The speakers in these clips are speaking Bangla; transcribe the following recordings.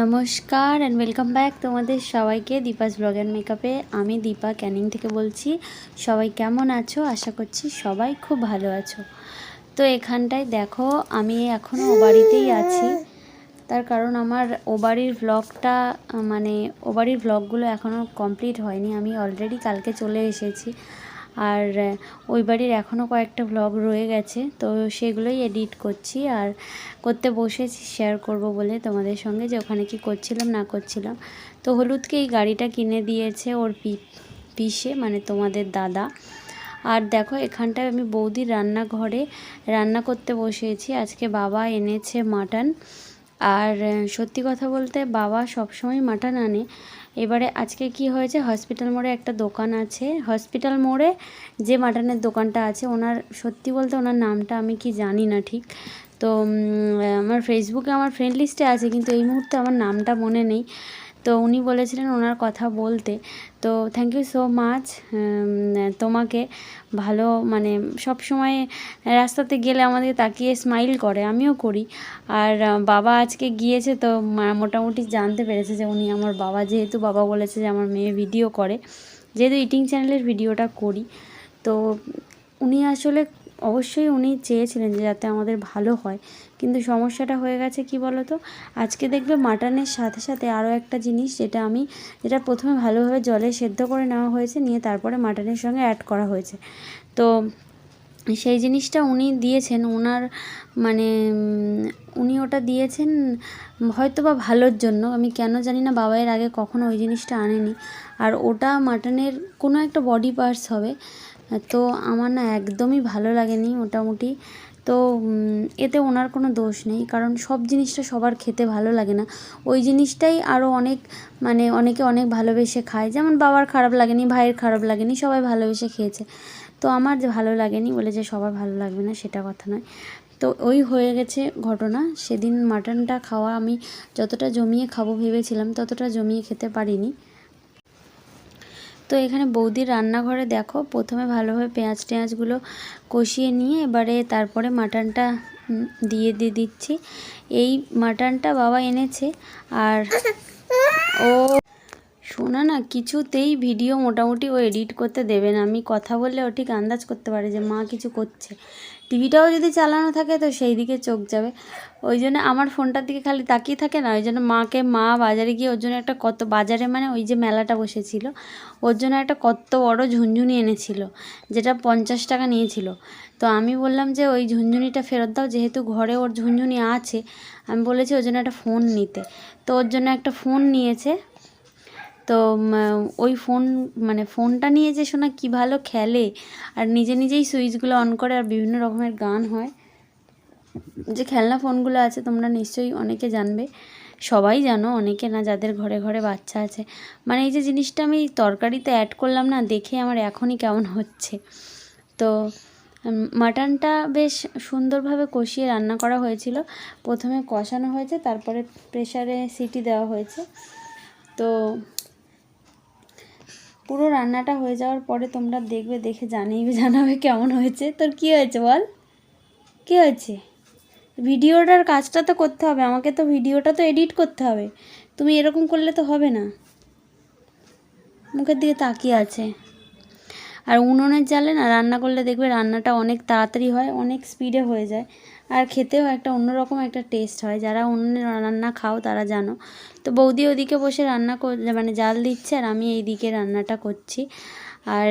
নমস্কার অ্যান্ড ওয়েলকাম ব্যাক তোমাদের সবাইকে দীপাস ব্লগ অ্যান্ড মেকআপে আমি দীপা ক্যানিং থেকে বলছি, সবাই কেমন আছো? আশা করছি সবাই খুব ভালো আছো। তো এখানটায় দেখো, আমি এখনও ও বাড়িতেই আছি। তার কারণ আমার ও বাড়ির ব্লগটা মানে ও বাড়ির ব্লগগুলো এখনও কমপ্লিট হয়নি। আমি অলরেডি কালকে চলে এসেছি। আর ওই বাড়ির এখনও কয়েকটা ব্লগ রয়ে গেছে, তো সেগুলোই এডিট করছি আর করতে বসেছি শেয়ার করব বলে তোমাদের সঙ্গে যে ওখানে কি করছিলাম, না করছিলাম। তো হলুদকে এই গাড়িটা কিনে দিয়েছে ওর পি, পিসে মানে তোমাদের দাদা। আর দেখো, এখানটায় আমি বৌদির রান্নাঘরে রান্না করতে বসেছি। আজকে বাবা এনেছে মাটন। আর সত্যি কথা বলতে বাবা সবসময় মাটন আনে। এবারে আজকে কি হয়েছে? হসপিটাল মোড়ে একটা দোকান আছে। হসপিটাল মোড়ে যে মাটনের দোকানটা আছে, ওনার, সত্যি বলতে ওনার নামটা আমি কি জানি না ঠিক। তো আমার ফেসবুকে আমার ফ্রেন্ড লিস্টে আছে, কিন্তু এই মুহূর্তে আমার নামটা মনে নেই। তো উনি বলেছিলেন ওনার কথা বলতে। তো থ্যাংক ইউ সো মাচ তোমাকে ভালো মানে সব সময় রাস্তাতে গেলে আমাদের তাকিয়ে স্মাইল করে, আমিও করি। আর বাবা আজকে গিয়েছে তো মোটামুটি জানতে পেরেছে যে উনি আমার বাবা, যেহেতু বাবা বলেছে যে আমার মেয়ে ভিডিও করে, যেহেতু ইটিং চ্যানেলের ভিডিওটা করি। তো উনি আসলে অবশ্যই উনি চেয়েছিলেন যে যাতে আমাদের ভালো হয়। কিন্তু সমস্যাটা হয়ে গেছে কি বলো তো আজকে দেখবে মাটনের সাথে সাথে আরও একটা জিনিস যেটা আমি, যেটা প্রথমে ভালোভাবে জলে সেদ্ধ করে নেওয়া হয়েছে, নিয়ে তারপরে মাটনের সঙ্গে অ্যাড করা হয়েছে। তো সেই জিনিসটা উনি দিয়েছেন ওনার মানে উনি ওটা দিয়েছেন হয়তো বা ভালোর জন্য। আমি কেন জানি না, বাবা এর আগে কখনো ওই জিনিসটা আনেনি। আর ওটা মাটনের কোনো একটা বডি পার্টস হবে। তো আমার না একদমই ভালো লাগেনি মোটামুটি। তো এতে ওনার কোনো দোষ নেই, কারণ সব জিনিসটা সবার খেতে ভালো লাগে না। ওই জিনিসটাই আরও অনেক মানে অনেকে অনেক ভালোবেসে খায়। যেমন বাবার খারাপ লাগেনি, ভাইয়ের খারাপ লাগেনি, সবাই ভালোবেসে খেয়েছে। তো আমার যে ভালো লাগেনি বলে যে সবার ভালো লাগবে না, সেটা কথা নয়। তো ওই হয়ে গেছে ঘটনা। সেদিন মাটনটা খাওয়া আমি যতটা জমিয়ে খাব ভেবেছিলাম, ততটা জমিয়ে খেতে পারিনি। তো এখানে বৌদির রান্নাঘরে দেখো, প্রথমে ভালোভাবে পেঁয়াজ টেঁয়াজগুলো কষিয়ে নিয়ে এবারে তারপরে মাটনটা দিয়ে দিয়ে দিচ্ছি। এই মাটনটা বাবা এনেছে আর ও শোনা না, কিছুতেই ভিডিও মোটামুটি ও এডিট করতে দেবে না। আমি কথা বললে ও ঠিক আন্দাজ করতে পারে যে মা কিছু করছে। টিভিটাও যদি চালানো থাকে তো সেই দিকে চোখ যাবে। ওই জন্য আমার ফোনটার দিকে খালি তাকিয়ে থাকে না, ওই জন্য মাকে, মা বাজারে গিয়ে ওর জন্য একটা কত, বাজারে মানে ওই যে মেলাটা বসেছিল, ওর জন্য একটা কত বড় ঝুনঝুনি এনেছিল, যেটা পঞ্চাশ টাকা নিয়েছিল। তো আমি বললাম যে ওই ঝুনঝুনিটা ফেরত দাও, যেহেতু ঘরে ওর ঝুনঝুনি আছে, আমি বলেছি ওর জন্য একটা ফোন নিতে। তো ওর জন্য একটা ফোন নিয়েছে তো ওই ফোন মানে ফোনটা নিয়ে যে শোনা কী ভালো খেলে, আর নিজে নিজেই সুইচগুলো অন করে আর বিভিন্ন রকমের গান হয়, যে খেলনা ফোনগুলো আছে তোমরা নিশ্চয়ই অনেকে জানবে, সবাই জানো, অনেকে না, যাদের ঘরে ঘরে বাচ্চা আছে মানে এই যে জিনিসটা আমি তরকারিতে অ্যাড করলাম না, দেখে আমার এখনই কেমন হচ্ছে, তো মাটনটা বেশ সুন্দরভাবে কষিয়ে রান্না করা হয়েছিল, প্রথমে কষানো হয়েছে, তারপরে প্রেশারে সিটি দেওয়া হয়েছে, তো পুরো রান্নাটা হয়ে যাওয়ার পরে তোমরা দেখবে, দেখে জানিয়ে জানাবে কেমন হয়েছে। তোর কি হয়েছে বল? কি হয়েছে? ভিডিওটার কাজটা তো করতে হবে, আমাকে তো ভিডিওটা তো এডিট করতে হবে। তুমি এরকম করলে তো হবে না। মুখের দিকে তাকিয়ে আছে। আর উনুনের জালে না রান্না করলে দেখবে রান্নাটা অনেক তাড়াতাড়ি হয়, অনেক স্পিডে হয়ে যায়। আর খেতেও একটা অন্যরকম একটা টেস্ট হয়। যারা উনুনে রান্না খাও তারা জানো। তো বৌদি ওদিকে বসে রান্না মানে জাল দিচ্ছে আর আমি এই দিকে রান্নাটা করছি। আর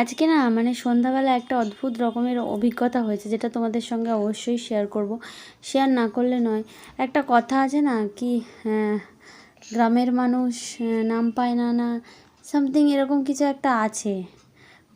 আজকে না মানে সন্ধ্যাবেলা একটা অদ্ভুত রকমের অভিজ্ঞতা হয়েছে, যেটা তোমাদের সঙ্গে অবশ্যই শেয়ার করব। শেয়ার না করলে নয়। একটা কথা আছে না কি গ্রামের মানুষ নাম পায় না না সামথিং এরকম কিছু একটা আছে।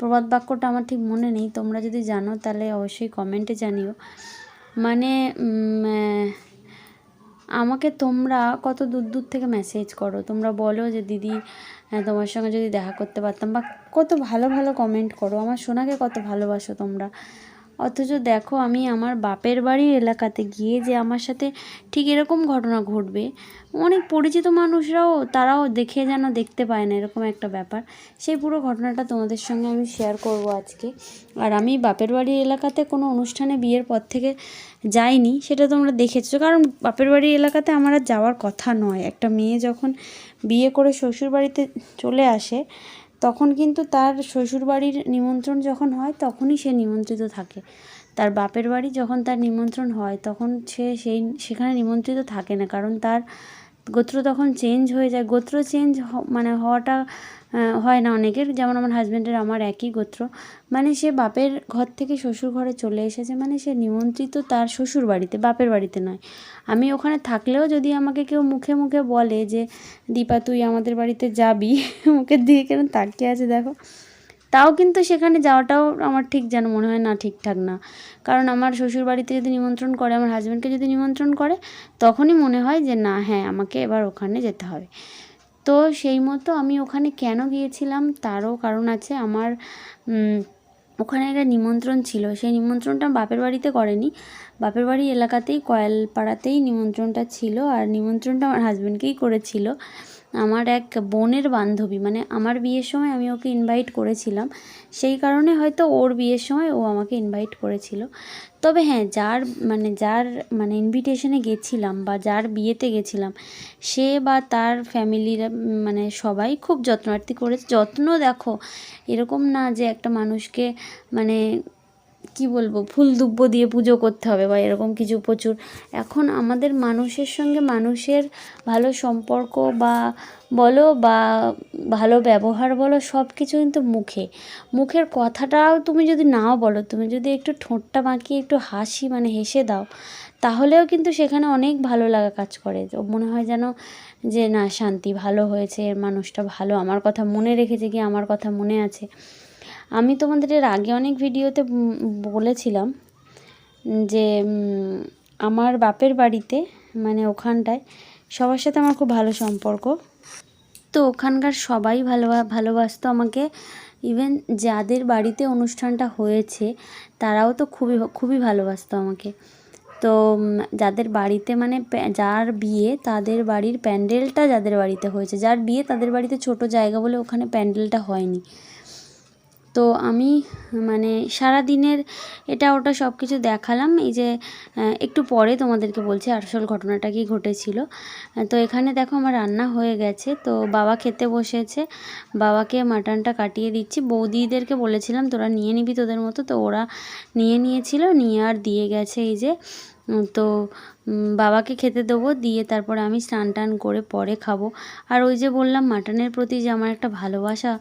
প্রবাদ বাক্যটা আমার ঠিক মনে নেই, তোমরা যদি জানো তাহলে অবশ্যই কমেন্টে জানিও। মানে আমাকে তোমরা কত দূর দূর থেকে মেসেজ করো? তোমরা বলো যে, দিদি তোমার সঙ্গে যদি দেখা করতে পারতাম বা কত ভালো ভালো কমেন্ট করো। আমার সোনাকে কত ভালোবাসো তোমরা। অথচ দেখো আমি আমার বাপের বাড়ির এলাকাতে গিয়ে যে আমার সাথে ঠিক এরকম ঘটনা ঘটবে, অনেক পরিচিত মানুষরাও তারাও দেখে যেন দেখতে পায় না এরকম একটা ব্যাপার। সেই পুরো ঘটনাটা তোমাদের সঙ্গে আমি শেয়ার করব আজকে। আর আমি বাপের বাড়ির এলাকাতে কোনো অনুষ্ঠানে বিয়ের পর থেকে যাইনি, সেটা তোমরা দেখেছ। কারণ বাপের বাড়ির এলাকাতে আমার আর যাওয়ার কথা নয়। একটা মেয়ে যখন বিয়ে করে শ্বশুর বাড়িতে চলে আসে তখন কিন্তু তার শ্বশুরবাড়ির নিমন্ত্রণ যখন হয়, তখনই সে নিমন্ত্রিত থাকে। তার বাপের বাড়ি যখন তার নিমন্ত্রণ হয়, তখন সে সেই, সেখানে নিমন্ত্রিত থাকে না, কারণ তার তখন চেঞ্জ হয়ে যায়। গোত্র চেঞ্জ মানে হওয়াটা হয় না অনেকের। যেমন আমার হাজব্যান্ডের আমার একই গোত্র। মানে সে বাপের ঘর থেকে শ্বশুর ঘরে চলে এসেছে। মানে সে নিমন্ত্রিত তার শ্বশুর বাড়িতে, বাপের বাড়িতে নয়। আমি ওখানে থাকলেও যদি আমাকে কেউ মুখে মুখে বলে যে, দীপা, তুই আমাদের বাড়িতে যাবি? মুখের দিকে কেন তাকিয়ে আছে, দেখো। তাও কিন্তু সেখানে যাওয়াটাও আমার ঠিক যেন মনে হয় না ঠিকঠাক না। কারণ আমার শ্বশুর বাড়িতে যদি নিমন্ত্রণ করে, আমার হাজব্যান্ডকে যদি নিমন্ত্রণ করে, তখনই মনে হয় যে, না হ্যাঁ আমাকে এবার ওখানে যেতে হবে। তো সেই মতো আমি ওখানে কেন গিয়েছিলাম তারও কারণ আছে। আমার ওখানে একটা নিমন্ত্রণ ছিল। সেই নিমন্ত্রণটা বাপের বাড়িতে করেনি। বাপের বাড়ি এলাকাতেই, কয়েলপাড়াতেই নিমন্ত্রণটা ছিল। আর নিমন্ত্রণটা আমার হাজব্যান্ডকেই করেছিল। আমার এক বোনের বান্ধবী মানে আমার বিয়ের সময় আমি ওকে ইনভাইট করেছিলাম। সেই কারণে হয়তো ওর বিয়ের সময় ও আমাকে ইনভাইট করেছিল। তবে হ্যাঁ যার মানে যার মানে ইনভিটেশনে গেছিলাম বা যার বিয়েতে গেছিলাম, সে বা তার ফ্যামিলির মানে সবাই খুব যত্নার্থী করেছে। যত্ন দেখো, এরকম না যে একটা মানুষকে মানে কি বলব, ফুল দুব্ব দিয়ে পুজো করতে হবে বা এরকম কিছু প্রচুর। এখন আমাদের মানুষের সঙ্গে মানুষের ভালো সম্পর্ক বা বলো বা ভালো ব্যবহার বলো সব কিছু কিন্তু মুখে। মুখের কথাটাও তুমি যদি নাও বলো, তুমি যদি একটু ঠোঁটটা বাঁকিয়ে একটু হাসি মানে হেসে দাও, তাহলেও কিন্তু সেখানে অনেক ভালো লাগা কাজ করে। মনে হয় যেন যে, না, শান্তি ভালো হয়েছে এর মানুষটা ভালো, আমার কথা মনে রেখেছে কি, আমার কথা মনে আছে। আমি তোমাদের এর আগে অনেক ভিডিওতে বলেছিলাম যে আমার বাপের বাড়িতে মানে ওখানটায় সবার সাথে আমার খুব ভালো সম্পর্ক। তো ওখানকার সবাই ভালো, ভালোবাসতো আমাকে। ইভেন যাদের বাড়িতে অনুষ্ঠানটা হয়েছে, তারাও তো খুবই খুবই ভালোবাসতো আমাকে। তো যাদের বাড়িতে মানে যার বিয়ে তাদের বাড়ির প্যান্ডেলটা যাদের বাড়িতে হয়েছে, যার বিয়ে তাদের বাড়িতে ছোট জায়গা বলে ওখানে প্যান্ডেলটা হয়নি। তো আমি মানে সারা দিনের এটা, ওটা সব কিছু দেখালাম। এই যে একটু পরে তোমাদেরকে বলছি আসল ঘটনাটা কি ঘটেছিল। তো এখানে দেখো আমার রান্না হয়ে গেছে। তো বাবা খেতে বসেছে। বাবাকে মাটনটা কাটিয়ে দিচ্ছি। বৌদিদেরকে বলেছিলাম, তোরা নিয়ে নিবি তোদের মতো। তো ওরা নিয়ে নিয়েছিল, নিয়ে আর দিয়ে গেছে এই যে তো বাবাকে খেতে দেবো, দিয়ে তারপরে আমি স্নান টান করে পরে খাব। আর ওই যে বললাম, মাটনের প্রতি যে আমার একটা ভালোবাসা,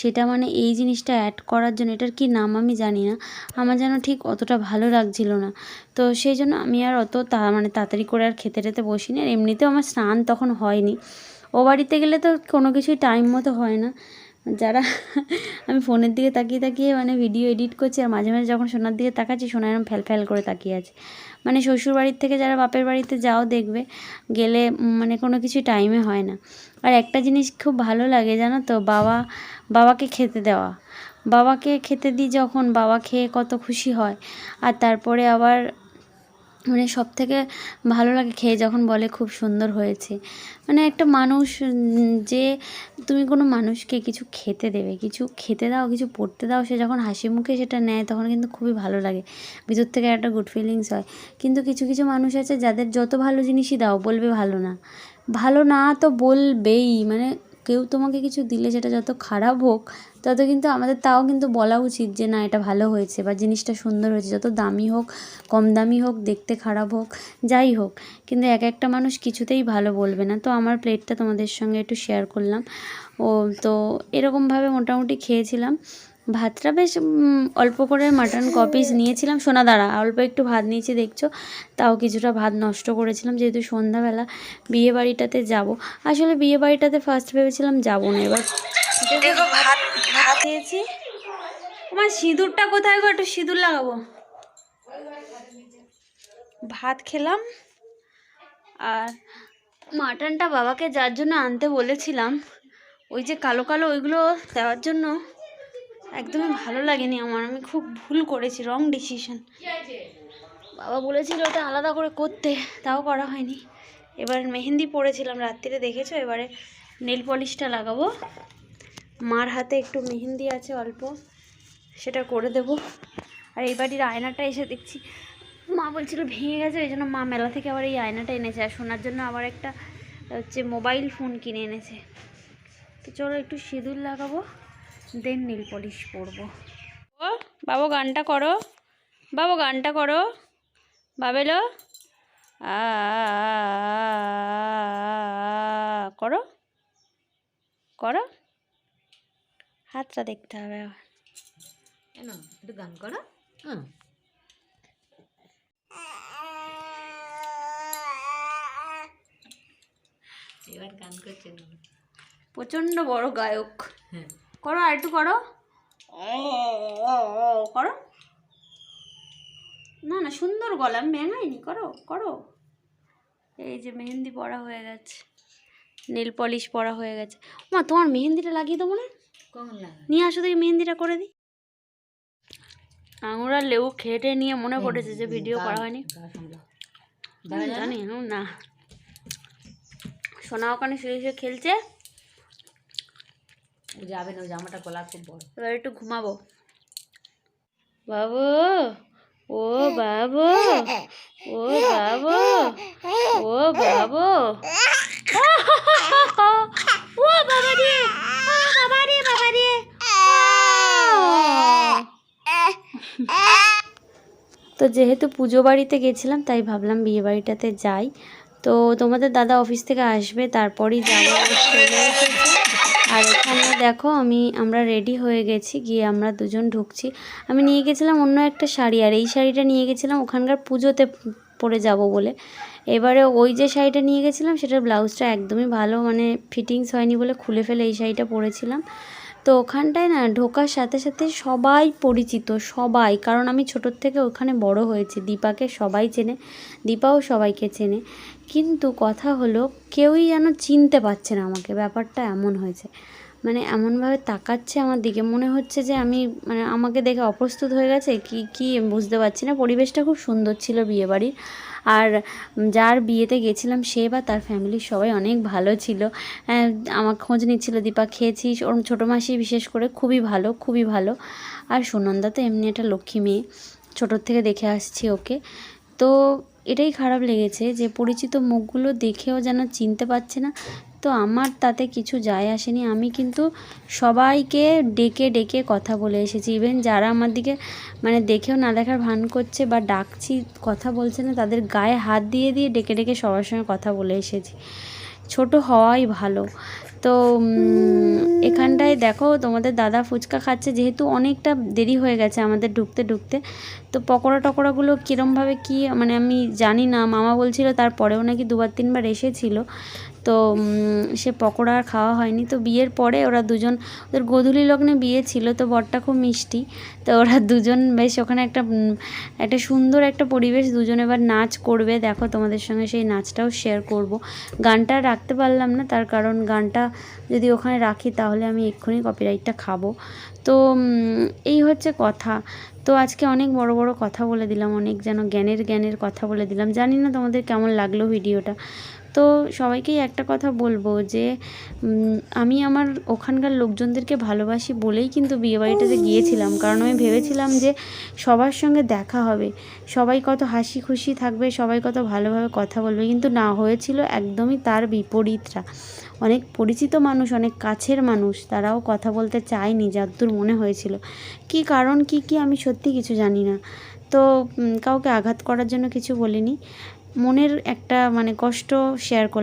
সেটা মানে এই জিনিসটা অ্যাড করার জন্য, এটার কি নাম আমি জানি না। আমার যেন ঠিক অতটা ভালো লাগছিল না। তো সেই জন্য আমি আর অত তা মানে তাড়াতাড়ি করে আর খেতে টেতে বসিনি। আর এমনিতেও আমার স্নান তখন হয়নি। ও বাড়িতে গেলে তো কোনো কিছুই টাইম মতো হয় না। যারা, আমি ফোনের দিকে তাকিয়ে তাকিয়ে মানে ভিডিও এডিট করছি, আর মাঝে মাঝে যখন সোনার দিকে তাকাচ্ছি, সোনা এরম ফ্যাল ফ্যাল করে তাকিয়ে আছে। মানে শ্বশুর বাড়ির থেকে যারা বাপের বাড়িতে যাও দেখবে, গেলে মানে কোনো কিছু টাইমে হয় না। আর একটা জিনিস খুব ভালো লাগে জানো তো, বাবা, বাবাকে খেতে দেওয়া। বাবাকে খেতে দিই যখন বাবা খেয়ে কত খুশি হয়। আর তারপরে আবার মানে সব থেকে ভালো লাগে খেয়ে যখন বলে খুব সুন্দর হয়েছে। মানে একটা মানুষ, যে তুমি কোনো মানুষকে কিছু খেতে দেবে, কিছু খেতে দাও, কিছু পড়তে দাও, সে যখন হাসি মুখে সেটা নেয় তখন কিন্তু খুবই ভালো লাগে। ভিতর থেকে একটা গুড ফিলিংস হয়। কিন্তু কিছু কিছু মানুষ আছে যাদের যত ভালো জিনিসই দাও বলবে ভালো না। ভালো না তো বলবেই মানে কেউ তোমাকে কিছু দিলে যেটা যত খারাপ হোক, তত কিন্তু আমাদের তাও কিন্তু বলা উচিত যে না, এটা ভালো হয়েছে বা জিনিসটা সুন্দর হয়েছে। যত দামি হোক, কম দামি হোক, দেখতে খারাপ হোক, যাই হোক। কিন্তু এক একটা মানুষ কিছুতেই ভালো বলবে না। তো আমার প্লেটটা তোমাদের সঙ্গে একটু শেয়ার করলাম। ও, তো এরকমভাবে মোটামুটি খেয়েছিলাম। ভাতটা বেশ অল্প করে মাটন কপিস নিয়েছিলাম। সোনা দাঁড়া অল্প একটু ভাত নিয়েছি দেখছ? তাও কিছুটা ভাত নষ্ট করেছিলাম যেহেতু সন্ধ্যাবেলা বিয়ে বাড়িটাতে যাব। আসলে বিয়ে বাড়িটাতে ফার্স্ট ভেবেছিলাম যাব না এবার দেখো ভাত ভাত খেয়েছি আমার সিঁদুরটা কোথায় গো? একটু সিঁদুর লাগাবো। ভাত খেলাম আর মাটনটা বাবাকে যার জন্য আনতে বলেছিলাম ওই যে কালো কালো ওইগুলো দেওয়ার জন্য একদমই ভালো লাগেনি আমার। আমি খুব ভুল করেছি রং ডিসিশন বাবা বলেছিল ওটা আলাদা করে করতে, তাও করা হয়নি। এবার মেহেন্দি পড়েছিলাম রাত্রিরে দেখেছ? এবারে নেল পলিশটা লাগাবো। মার হাতে একটু মেহেন্দি আছে অল্প, সেটা করে দেব। আর এই বাড়ির আয়নাটা এসে দেখছি, মা বলছিল ভেঙে গেছে, ওই জন্য মা মেলা থেকে আবার এই আয়নাটা এনেছে। আর শোনার জন্য আবার একটা, হচ্ছে মোবাইল ফোন কিনে এনেছে। তো চলো একটু সিঁদুর লাগাবো। দেন নীল পলিশ পরবো। ও বাবু গানটা করো। বাবু গানটা করো। বাবেলো। আ করো। করো। হাতটা দেখতে হবে। আবার। কেন? একটু গান করো। হুম। এবার গান প্রচণ্ড বড় গায়ক। হ্যাঁ। করো আর একটু করো। করো। না না সুন্দর গলা আমি ভেঙাইনি করো করো। এই যে মেহেন্দি পড়া হয়ে গেছে নীল পলিশ পড়া হয়ে গেছে। মা তোমার মেহেন্দিটা লাগিয়ে দেবো না? নিয়ে আসো দেখি মেহেন্দিটা করে দিই। আঙুরা লেবু খেটে নিয়ে মনে পড়েছে যে ভিডিও করা হয়নি। জানি না। সোনা ওখানে শুয়ে শুয়ে খেলছে। যাবে না জামাটা গলা খুব বড়। এবার একটু ঘুমাবো। বাবু, ও বাবু ও বাবু ও বাবু। ও তো যেহেতু পুজো বাড়িতে গেছিলাম, তাই ভাবলাম বিয়ে বাড়িটাতে যাই। তো তোমাদের দাদা অফিস থেকে আসবে, তারপরই যাব। আর এখানে দেখো আমি, আমরা রেডি হয়ে গেছি, গিয়ে আমরা দুজন ঢুকছি। আমি নিয়ে গেছিলাম অন্য একটা শাড়ি, আর এই শাড়িটা নিয়ে গেছিলাম ওখানকার পুজোতে পরে যাব বলে। এবারে ওই যে শাড়িটা নিয়ে গেছিলাম, সেটার ব্লাউজটা একদমই ভালো মানে ফিটিংস হয়নি বলে খুলে ফেলে এই শাড়িটা পরেছিলাম। তো ওখানটায় না ঢোকার সাথে সাথে সবাই পরিচিত, সবাই। কারণ আমি ছোটোর থেকে ওখানে বড় হয়েছি, দীপাকে সবাই চেনে, দীপাও সবাইকে চেনে। কিন্তু কথা হলো, কেউই যেন চিনতে পারছে না আমাকে। ব্যাপারটা এমন হয়েছে। মানে এমনভাবে তাকাচ্ছে আমার দিকে। মনে হচ্ছে যে আমি মানে আমাকে দেখে অপ্রস্তুত হয়ে গেছে। কি কি বুঝতে পারছি না। পরিবেশটা খুব সুন্দর ছিল বিয়েবাড়ির। আর যার বিয়েতে গেছিলাম সে বা তার ফ্যামিলির সবাই অনেক ভালো ছিল। আমার খোঁজ নিচ্ছিল, দীপা, খেয়েছিস? ওর ছোটো মাসি বিশেষ করে খুবই ভালো খুবই ভালো। আর সুনন্দা তো এমনি একটা লক্ষ্মী মেয়ে। ছোটোর থেকে দেখে আসছি ওকে। তো এটাই খারাপ লেগেছে যে পরিচিত মুখগুলো দেখেও যেন চিনতে পারছে না। তো আমার তাতে কিছু যায় আসেনি। আমি কিন্তু সবাইকে ডেকে ডেকে কথা বলে এসেছি। ইভেন যারা আমার দিকে মানে দেখেও না দেখার ভান করছে বা ডাকছি, কথা বলছে না, তাদের গায়ে হাত দিয়ে দিয়ে ডেকে ডেকে সবার সঙ্গে কথা বলে এসেছি। ছোট হওয়াই ভালো। তো এখানটায় দেখো তোমাদের দাদা ফুচকা খাচ্ছে, যেহেতু অনেকটা দেরি হয়ে গেছে আমাদের ঢুকতে ঢুকতে। তো পকোড়া টকোড়াগুলো কীরমভাবে কী মানে আমি জানি না, মামা বলছিল তারপরেও নাকি দুবার তিনবার এসেছিল। তো সে পকোড়া আর খাওয়া হয়নি। তো বিয়ের পরে ওরা দুজন, ওদের গোধূলি লগ্নে বিয়ে ছিল, তো বরটা খুব মিষ্টি। তো ওরা দুজন বেশ ওখানে একটা একটা সুন্দর একটা পরিবেশ, দুজন এবার নাচ করবে। দেখো তোমাদের সঙ্গে সেই নাচটাও শেয়ার করব। গানটা রাখতে পারলাম না, তার কারণ গানটা যদি ওখানে রাখি তাহলে আমি এক্ষুনি কপিরাইটটা খাব। তো এই হচ্ছে কথা। তো আজকে অনেক বড় বড় কথা বলে দিলাম, অনেক যেন জ্ঞানের জ্ঞানের কথা বলে দিলাম। জানি না তোমাদের কেমন লাগল ভিডিওটা তো সবাইকেই একটা কথা বলব যে আমি আমার ওখানকার লোকজনদেরকে ভালোবাসি বলেই কিন্তু বিয়েবাড়িটাতে গিয়েছিলাম। কারণ আমি ভেবেছিলাম যে সবার সঙ্গে দেখা হবে। সবাই কত হাসি খুশি থাকবে সবাই কত ভালোভাবে কথা বলবে। কিন্তু না হয়েছিল একদমই তার বিপরীতরা অনেক পরিচিত মানুষ অনেক কাছের মানুষ তারাও কথা বলতে চায়নি যতদূর মনে হয়েছিল। কি কারণ কি কি আমি সত্যি কিছু জানি না। তো কাউকে আঘাত করার জন্য কিছু বলিনি। মনের একটা মানে কষ্ট শেয়ার করলাম।